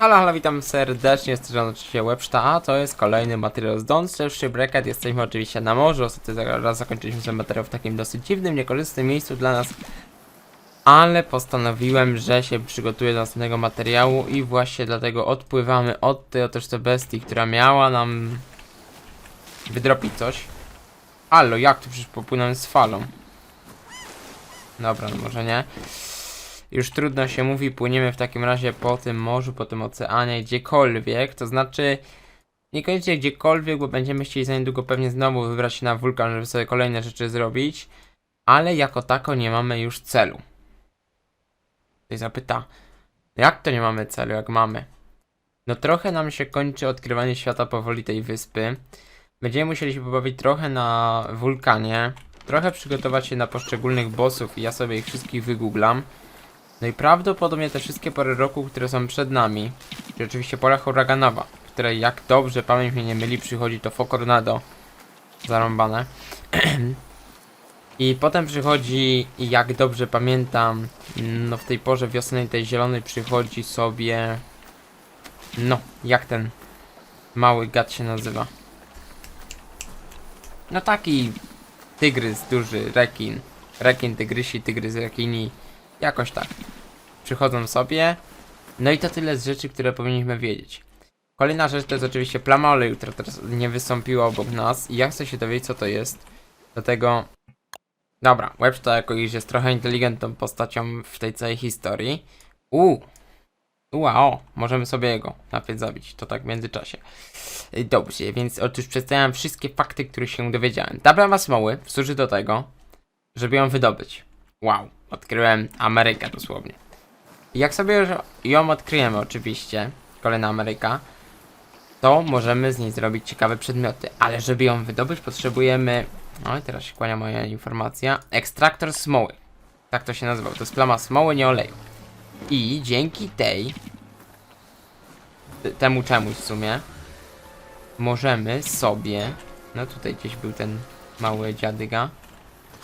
Halo, halo, witam serdecznie, z strony oczywiście Webszta, a to jest kolejny materiał z Don't Save. Jesteśmy oczywiście na morzu, ostatnio raz zakończyliśmy ten materiał w takim dosyć dziwnym, niekorzystnym miejscu dla nas. Ale postanowiłem, że się przygotuję do następnego materiału i właśnie dlatego odpływamy od tej otóż to bestii, która miała nam wydropić coś. Halo, jak tu przecież popłynąłem z falą? Dobra, no może nie. Już trudno się mówi, płyniemy w takim razie po tym morzu, po tym oceanie, gdziekolwiek, to znaczy niekoniecznie gdziekolwiek, bo będziemy chcieli za niedługo pewnie znowu wybrać się na wulkan, żeby sobie kolejne rzeczy zrobić, ale jako tako nie mamy już celu. Ktoś zapyta, jak to nie mamy celu, jak mamy? No trochę nam się kończy odkrywanie świata powoli tej wyspy. Będziemy musieli się pobawić trochę na wulkanie, trochę przygotować się na poszczególnych bossów i ja sobie ich wszystkich wygooglam. No i prawdopodobnie te wszystkie pory roku, które są przed nami, czyli oczywiście pora huraganowa, której jak dobrze pamięć mnie nie myli, przychodzi to Focornado zarąbane. I potem przychodzi, jak dobrze pamiętam, no w tej porze wiosennej, tej zielonej przychodzi sobie, no, jak ten mały gad się nazywa? No taki tygrys, duży, rekin. Rekin, tygrysi, tygrys, rekini. Jakoś tak. Przychodzą sobie. No i to tyle z rzeczy, które powinniśmy wiedzieć. Kolejna rzecz to jest oczywiście plama oleju, która teraz nie wystąpiła obok nas. I ja chcę się dowiedzieć, co to jest. Dlatego... Dobra, Webster jako iż jest trochę inteligentną postacią w tej całej historii. Uuu. O, możemy sobie jego najpierw zabić, to tak w międzyczasie. Dobrze, więc otóż przedstawiam wszystkie fakty, których się dowiedziałem. Ta plama smoły służy do tego, żeby ją wydobyć. Wow, odkryłem Amerykę dosłownie. Jak sobie już ją odkryjemy oczywiście, kolejna Ameryka, to możemy z niej zrobić ciekawe przedmioty. Ale żeby ją wydobyć potrzebujemy, no teraz się kłania moja informacja, ekstraktor smoły. Tak to się nazywa, to jest plama smoły, nie oleju. I dzięki tej, temu czemuś w sumie, możemy sobie, no tutaj gdzieś był ten mały dziadyga,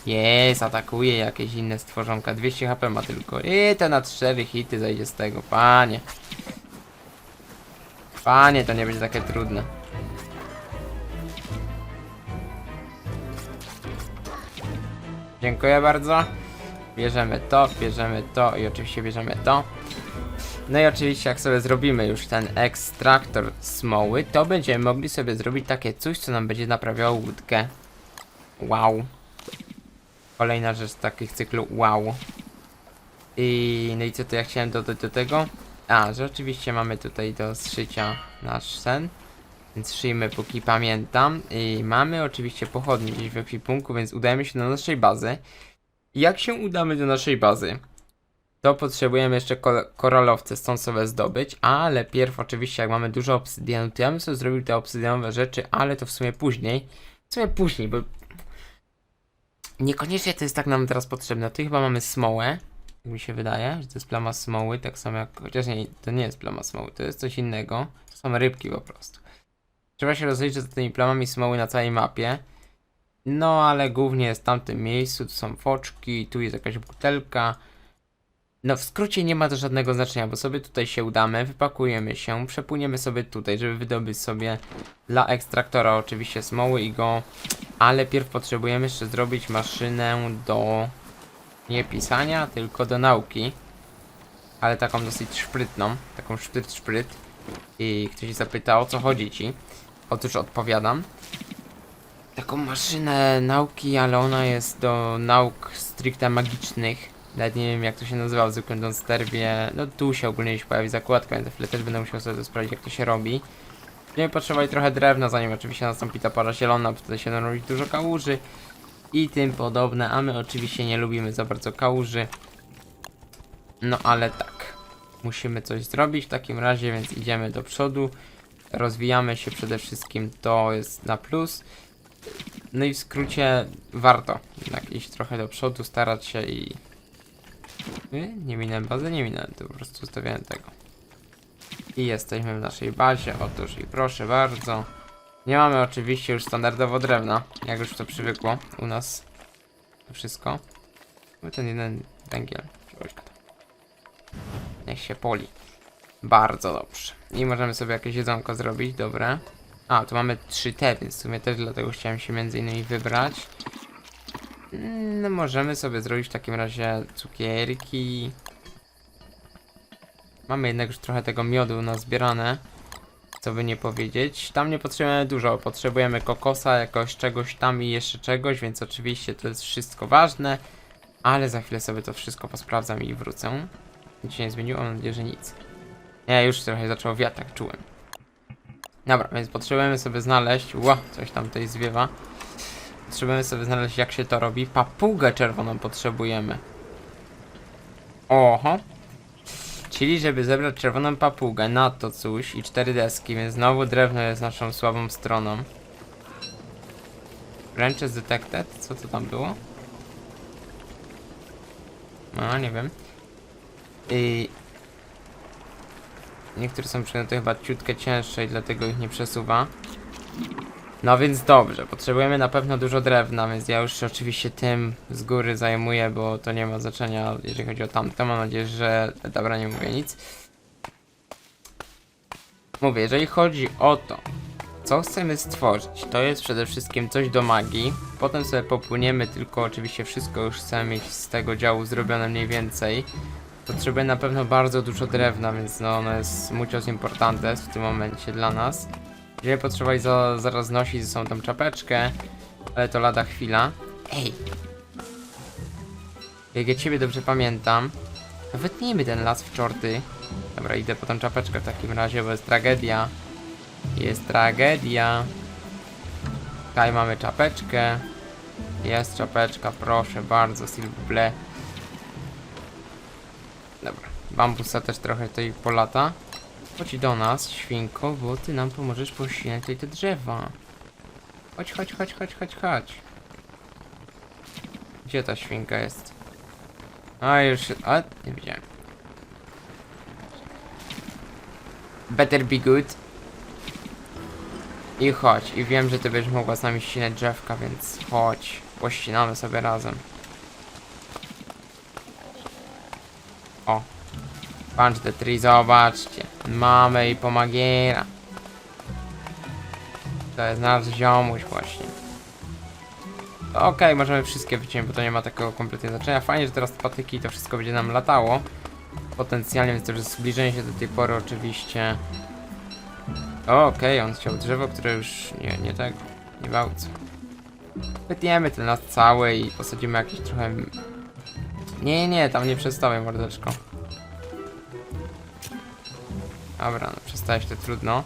jest, atakuje jakieś inne stworzonka. 200 HP ma tylko. I to na 4 hity zajdzie z tego. Panie. Panie, to nie będzie takie trudne. Dziękuję bardzo. Bierzemy to, bierzemy to i oczywiście bierzemy to. No i oczywiście jak sobie zrobimy już ten ekstraktor smoły, to będziemy mogli sobie zrobić takie coś, co nam będzie naprawiało łódkę. Wow. Kolejna rzecz z takich cyklu wow. I no i co to ja chciałem dodać do tego? A, że oczywiście mamy tutaj do zszycia nasz sen. Więc szyjmy póki pamiętam. I mamy oczywiście pochodnie gdzieś w ekwipunku, więc udajemy się do naszej bazy. Jak się udamy do naszej bazy, to potrzebujemy jeszcze ko koralowce, stąd sobie zdobyć, ale pierw oczywiście jak mamy dużo obsydianu, to ja bym sobie zrobił te obsydianowe rzeczy, ale to w sumie później. W sumie później, bo Niekoniecznie to jest tak nam teraz potrzebne. Tu chyba mamy smołę. Mi się wydaje, że to jest plama smoły, tak samo jak. Chociaż nie, to nie jest plama smoły, to jest coś innego. To są rybki po prostu. Trzeba się rozliczyć z tymi plamami smoły na całej mapie. No ale głównie jest w tamtym miejscu, tu są foczki, tu jest jakaś butelka. No w skrócie nie ma to żadnego znaczenia, bo sobie tutaj się udamy, wypakujemy się, przepłyniemy sobie tutaj, żeby wydobyć sobie dla ekstraktora oczywiście smoły i go ale pierw potrzebujemy jeszcze zrobić maszynę do nie pisania, tylko do nauki. Ale taką dosyć szprytną, taką szpryt szpryt. I ktoś zapyta o co chodzi ci. Otóż odpowiadam. Taką maszynę nauki, ale ona jest do nauk stricte magicznych. Nawet nie wiem jak to się nazywa w zwykłym Donsterwie. No tu się ogólnie się pojawi zakładka, więc za chwilę też będę musiał sobie sprawdzić jak to się robi. Będziemy potrzebować trochę drewna, zanim oczywiście nastąpi ta para zielona, bo tutaj się robić dużo kałuży i tym podobne, a my oczywiście nie lubimy za bardzo kałuży. No ale tak, musimy coś zrobić w takim razie, więc idziemy do przodu. Rozwijamy się przede wszystkim, to jest na plus. No i w skrócie warto jednak iść trochę do przodu, starać się i... Y, Nie minąłem bazy, nie minąłem, to po prostu zostawiałem tego. I jesteśmy w naszej bazie, otóż i proszę bardzo. Nie mamy oczywiście już standardowo drewna, jak już to przywykło u nas. To wszystko. No ten jeden węgiel. Niech się poli. Bardzo dobrze. I możemy sobie jakieś jedzonko zrobić, dobre. A, tu mamy 3T, więc w sumie też dlatego chciałem się między innymi wybrać. No możemy sobie zrobić w takim razie cukierki. Mamy jednak już trochę tego miodu nazbierane. Co by nie powiedzieć. Tam nie potrzebujemy dużo. Potrzebujemy kokosa, jakoś czegoś tam i jeszcze czegoś, więc oczywiście to jest wszystko ważne. Ale za chwilę sobie to wszystko posprawdzam i wrócę. Nic się nie zmieniło, mam nadzieję, że nic. Nie, już trochę zaczęło wiatr, tak czułem. Dobra, więc potrzebujemy sobie znaleźć. Ła, coś tam tutaj zwiewa. Potrzebujemy sobie znaleźć, jak się to robi. Papugę czerwoną potrzebujemy. Oho. Czyli, żeby zebrać czerwoną papugę, na to coś i cztery deski, więc znowu drewno jest naszą słabą stroną. Branches detected? Co to tam było? No, nie wiem. I niektóre są przedmioty chyba ciutkę cięższe i dlatego ich nie przesuwa. No więc dobrze, potrzebujemy na pewno dużo drewna, więc ja już oczywiście tym z góry zajmuję, bo to nie ma znaczenia, jeżeli chodzi o tamte. Mam nadzieję, że... Dobra, nie mówię nic. Mówię, jeżeli chodzi o to, co chcemy stworzyć, to jest przede wszystkim coś do magii. Potem sobie popłyniemy, tylko oczywiście wszystko już chcemy mieć z tego działu zrobione mniej więcej. Potrzebuję na pewno bardzo dużo drewna, więc no ono jest muchos importantes w tym momencie dla nas. Będziemy potrzebować za, zaraz nosić ze sobą tą czapeczkę, ale to lada chwila. Ej! Jak ja ciebie dobrze pamiętam, to wytnijmy ten las w czorty. Dobra, idę po tą czapeczkę w takim razie, bo jest tragedia. Jest tragedia. Tutaj mamy czapeczkę. Jest czapeczka, proszę bardzo, s'il vous plaît. Dobra, bambusa też trochę tutaj polata. Chodź do nas, świnko, bo ty nam pomożesz pościnać tutaj te drzewa. Chodź, chodź, chodź, chodź, chodź, chodź. Gdzie ta świnka jest? A już, a nie widziałem. Better be good. I chodź, i wiem, że ty będziesz mogła z nami ścinać drzewka, więc chodź, pościnamy sobie razem. O, Punch the tree, zobaczcie. Mamy i pomagiera. To jest nasz ziomuś właśnie. Okej, możemy wszystkie wyciąć, bo to nie ma takiego kompletnie znaczenia. Fajnie, że teraz te patyki to wszystko będzie nam latało. Potencjalnie, więc to już zbliżenie się do tej pory oczywiście. Okej, on chciał drzewo, które już nie, nie tego, nie wałce. Wytniemy ten las cały i posadzimy jakieś trochę... Nie, nie, tam nie przestałem mordeczko. Dobra, no przestałeś to trudno.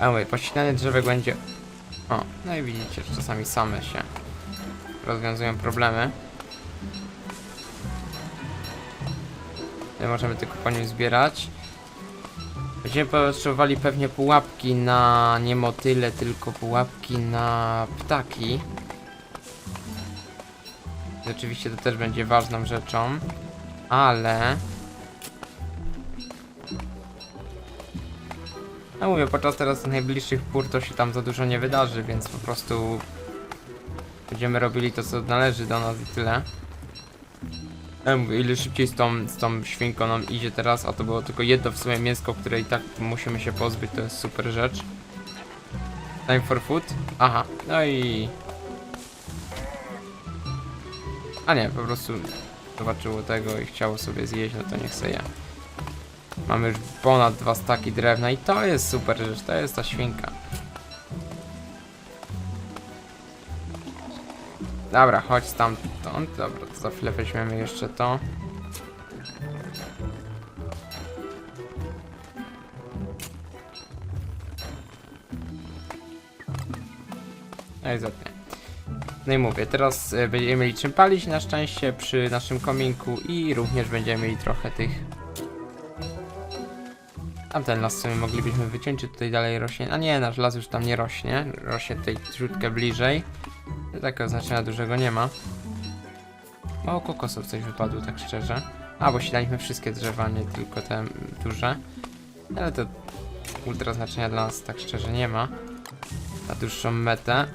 A mówię, pościnanie drzewek będzie... O, no i widzicie, że czasami same się rozwiązują problemy. My możemy tylko po nim zbierać. Będziemy potrzebowali pewnie pułapki na nie motyle, tylko pułapki na ptaki. I Oczywiście to też będzie ważną rzeczą, ale... No mówię, podczas teraz najbliższych pór to się tam za dużo nie wydarzy, więc po prostu będziemy robili to, co należy do nas i tyle. Ja mówię, ile szybciej z tą, z tą świnką nam idzie teraz, a to było tylko jedno w sumie mięsko, które i tak musimy się pozbyć, to jest super rzecz. Time for food? Aha, no i... A nie, po prostu zobaczyło tego i chciało sobie zjeść, no to niech se je. Mamy już ponad dwa staki drewna i to jest super rzecz, to jest ta świnka. Dobra, chodź stamtąd. Dobra, to za chwilę weźmiemy jeszcze to. No i zapnie. No i mówię, teraz e, będziemy mieli czym palić na szczęście przy naszym kominku i również będziemy mieli trochę tych Tamten las sobie moglibyśmy wyciąć, tutaj dalej rośnie. A nie, nasz las już tam nie rośnie. Rośnie tutaj ciutkę bliżej. Takiego znaczenia dużego nie ma. Mało kokosów coś wypadło, tak szczerze. A, bo silaliśmy wszystkie drzewa, nie tylko te duże. Ale to ultra znaczenia dla nas tak szczerze nie ma. Na dłuższą metę.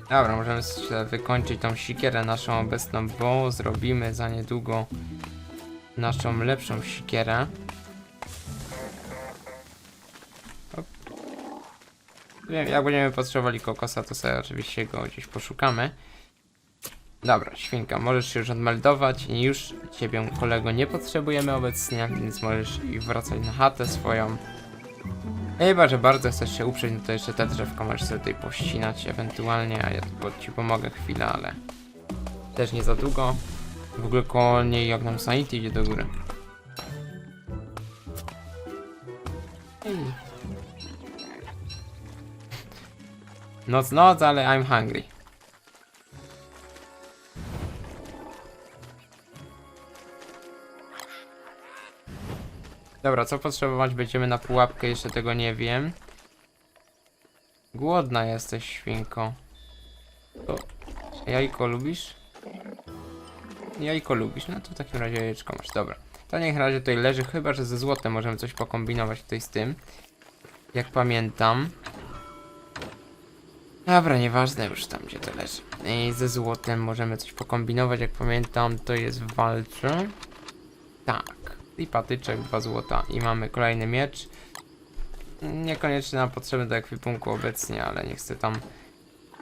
Dobra, możemy wykończyć tą sikierę naszą obecną, bo zrobimy za niedługo naszą lepszą sikierę. Jak będziemy potrzebowali kokosa, to sobie oczywiście go gdzieś poszukamy. Dobra, świnka, możesz się już odmeldować i już ciebie, kolego, nie potrzebujemy obecnie, więc możesz i wracać na chatę swoją. Chyba, że bardzo chcesz się uprzeć, no to jeszcze te drzewka możesz sobie tutaj pościnać ewentualnie, a ja tu ci pomogę chwilę, ale też nie za długo. W ogóle koło niej jak sanity idzie do góry. Noc, noc, ale I'm hungry. Dobra, co potrzebować będziemy na pułapkę, jeszcze tego nie wiem. Głodna jesteś, świnko. Jajko lubisz? Jajko lubisz, no to w takim razie jajeczko masz, dobra. To niech razie tutaj leży, chyba że ze złotem możemy coś pokombinować tutaj z tym. Jak pamiętam. Dobra, nieważne już tam gdzie to leży. I ze złotem możemy coś pokombinować, jak pamiętam to jest w walce. Tak. I patyczek, dwa złota. I mamy kolejny miecz. Niekoniecznie nam potrzebny do ekwipunku obecnie, ale nie chcę tam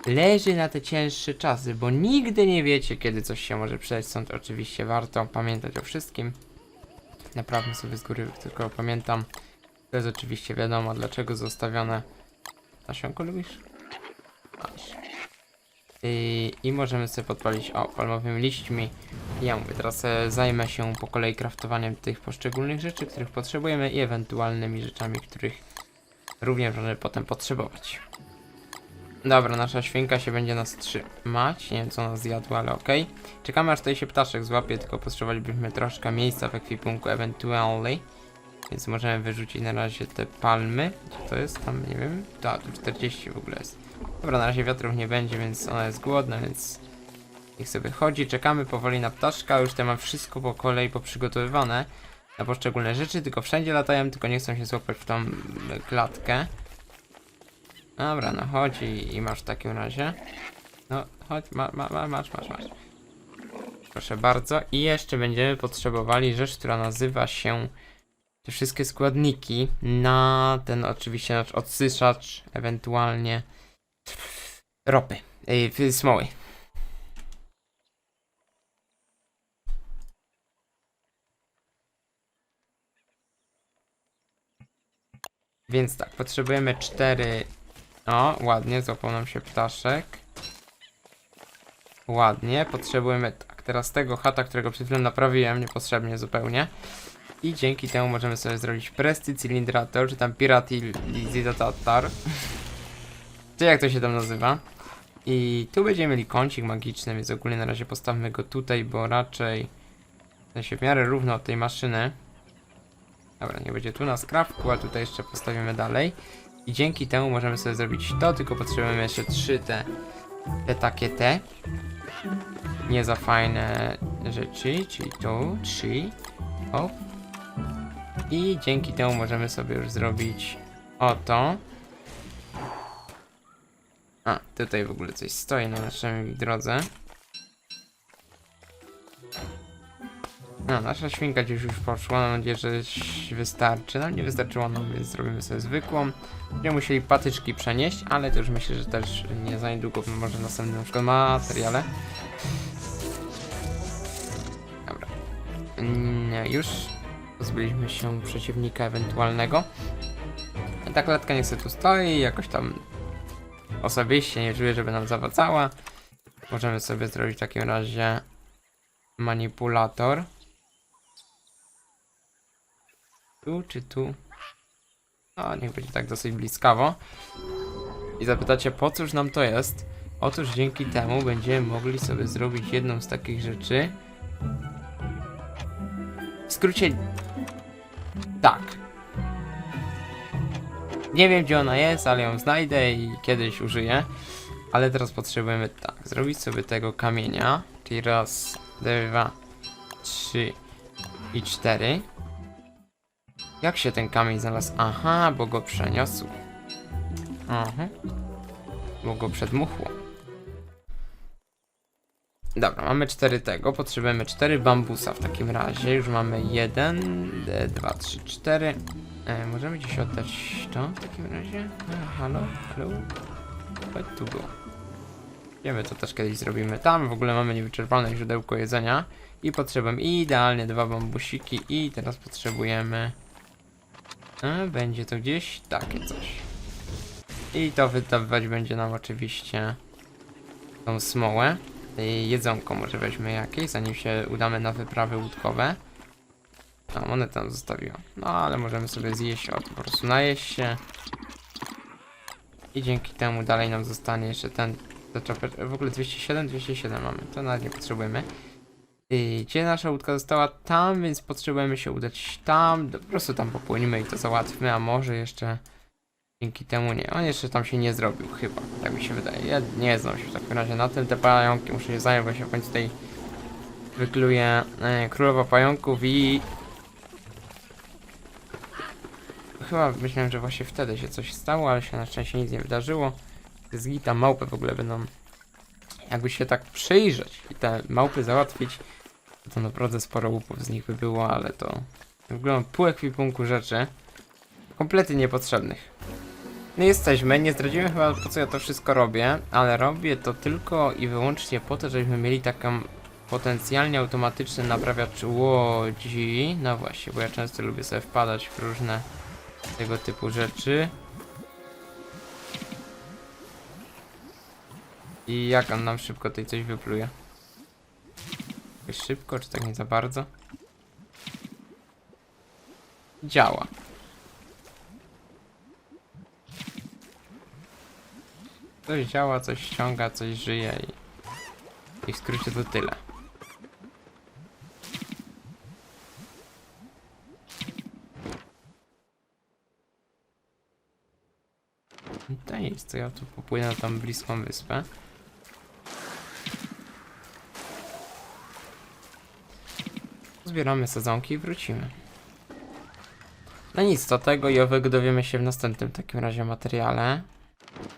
leży na te cięższe czasy, bo nigdy nie wiecie, kiedy coś się może przydać, stąd oczywiście warto pamiętać o wszystkim. Naprawdę sobie z góry tylko pamiętam. To jest oczywiście wiadomo, dlaczego zostawione. Nasionko lubisz? I, I możemy sobie podpalić, o, palmowymi liśćmi. Ja mówię, teraz e, zajmę się po kolei kraftowaniem tych poszczególnych rzeczy, których potrzebujemy i ewentualnymi rzeczami, których również możemy potem potrzebować. Dobra, nasza świnka się będzie nas trzymać. Nie wiem co nas zjadła, ale okej. Czekamy aż tutaj się ptaszek złapie, tylko potrzebowalibyśmy troszkę miejsca w ekwipunku eventually. Więc możemy wyrzucić na razie te palmy. Gdzie to jest? Tam nie wiem. Tak, tu 40 w ogóle jest. Dobra, na razie wiatrów nie będzie, więc ona jest głodna, więc niech sobie chodzi. Czekamy powoli na ptaszka. Już te mam wszystko po kolei poprzygotowywane na poszczególne rzeczy, tylko wszędzie latają, tylko nie chcą się złapać w tą klatkę. Dobra, no chodź i, i masz w takim razie. No, chodź, ma, ma, ma, masz, masz, masz. Proszę bardzo. I jeszcze będziemy potrzebowali rzecz, która nazywa się te wszystkie składniki na ten oczywiście nasz odsyszacz, ewentualnie ropy, yy, smoły. Więc tak, potrzebujemy cztery o, ładnie, złapał nam się ptaszek. Ładnie, potrzebujemy tak, teraz tego chata, którego przed chwilą naprawiłem, niepotrzebnie zupełnie. I dzięki temu możemy sobie zrobić Presty Cylindrator, czy tam Piratilizator. Czy jak to się tam nazywa. I tu będziemy mieli kącik magiczny, więc ogólnie na razie postawmy go tutaj, bo raczej w sensie w miarę równo od tej maszyny. Dobra, nie będzie tu na skrawku, a tutaj jeszcze postawimy dalej. I dzięki temu możemy sobie zrobić to, tylko potrzebujemy jeszcze trzy te, te takie te. Nie za fajne rzeczy, czyli tu, trzy. O. I dzięki temu możemy sobie już zrobić oto. A, tutaj w ogóle coś stoi na naszej drodze. No, nasza świnka gdzieś już poszła, mam nadzieję, że wystarczy. No nie wystarczyło nam, więc zrobimy sobie zwykłą. Będziemy musieli patyczki przenieść, ale to już myślę, że też nie za niedługo, może w następnym na przykład materiale. Dobra. Mm, już pozbyliśmy się przeciwnika ewentualnego. Ta klatka niech sobie tu stoi, jakoś tam osobiście nie czuję, żeby nam zawadzała. Możemy sobie zrobić w takim razie manipulator. Tu czy tu? A, niech będzie tak dosyć bliskawo. I zapytacie, po cóż nam to jest? Otóż dzięki temu będziemy mogli sobie zrobić jedną z takich rzeczy. W skrócie... Tak. Nie wiem gdzie ona jest, ale ją znajdę i kiedyś użyję. Ale teraz potrzebujemy tak, zrobić sobie tego kamienia. Czyli raz, dwa, trzy i cztery. Jak się ten kamień znalazł? Aha, bo go przeniosł. Aha. Bo go przedmuchło. Dobra, mamy cztery tego, potrzebujemy cztery bambusa w takim razie. Już mamy jeden, d- dwa, trzy, cztery. E, możemy gdzieś oddać to w takim razie? E, halo? Halo? Chodź tu było. Wiemy, to też kiedyś zrobimy. Tam w ogóle mamy niewyczerpalne źródełko jedzenia. I potrzebujemy idealnie dwa bambusiki. I teraz potrzebujemy... E, będzie to gdzieś takie coś. I to wydawać będzie nam oczywiście tą smołę. Y, Jedzonko może weźmy jakieś, zanim się udamy na wyprawy łódkowe. A, one tam zostawiła. No, ale możemy sobie zjeść, o, po prostu najeść się. I dzięki temu dalej nam zostanie jeszcze ten. W ogóle 207, 207 mamy, to nawet nie potrzebujemy. Y, Gdzie nasza łódka została? Tam, więc potrzebujemy się udać tam. Po prostu tam popłyniemy i to załatwmy, a może jeszcze dzięki temu nie. On jeszcze tam się nie zrobił, chyba. Tak mi się wydaje. Ja nie znam się w takim razie na tym. Te pająki muszę się zająć, bo się w końcu tutaj wykluje e, królowa pająków i... Chyba myślałem, że właśnie wtedy się coś stało, ale się na szczęście nic nie wydarzyło. Zgita małpy w ogóle będą... Jakby się tak przyjrzeć i te małpy załatwić, to naprawdę sporo łupów z nich by było, ale to... Wygląda pół ekwipunku rzeczy kompletnie niepotrzebnych. No jesteśmy, nie zdradziłem chyba po co ja to wszystko robię, ale robię to tylko i wyłącznie po to, żebyśmy mieli taką potencjalnie automatyczny naprawiacz łodzi. No właśnie, bo ja często lubię sobie wpadać w różne tego typu rzeczy. I jak on nam szybko tutaj coś wypluje? Szybko, czy tak nie za bardzo? Działa. Coś działa, coś ściąga, coś żyje i, i w skrócie to tyle. I To nic, to ja tu popłynę na tą bliską wyspę. Zbieramy sezonki i wrócimy. No nic, to tego i owego dowiemy się w następnym takim razie materiale.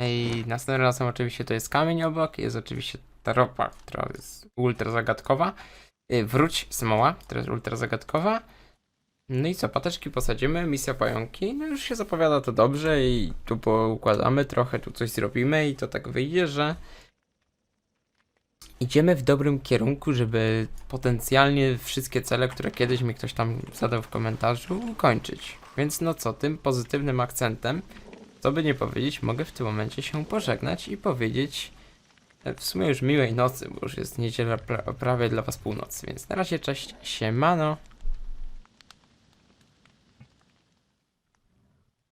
I następnym razem oczywiście to jest kamień obok, jest oczywiście ta ropa, która jest ultra zagadkowa. Y, Wróć smoła, która jest ultra zagadkowa. No i co, pateczki posadzimy, misja pająki, no już się zapowiada to dobrze i tu poukładamy trochę, tu coś zrobimy i to tak wyjdzie, że idziemy w dobrym kierunku, żeby potencjalnie wszystkie cele, które kiedyś mi ktoś tam zadał w komentarzu, ukończyć. Więc no co, tym pozytywnym akcentem co by nie powiedzieć, mogę w tym momencie się pożegnać i powiedzieć e, w sumie już miłej nocy, bo już jest niedziela pra- prawie dla was północy, więc na razie cześć, siemano.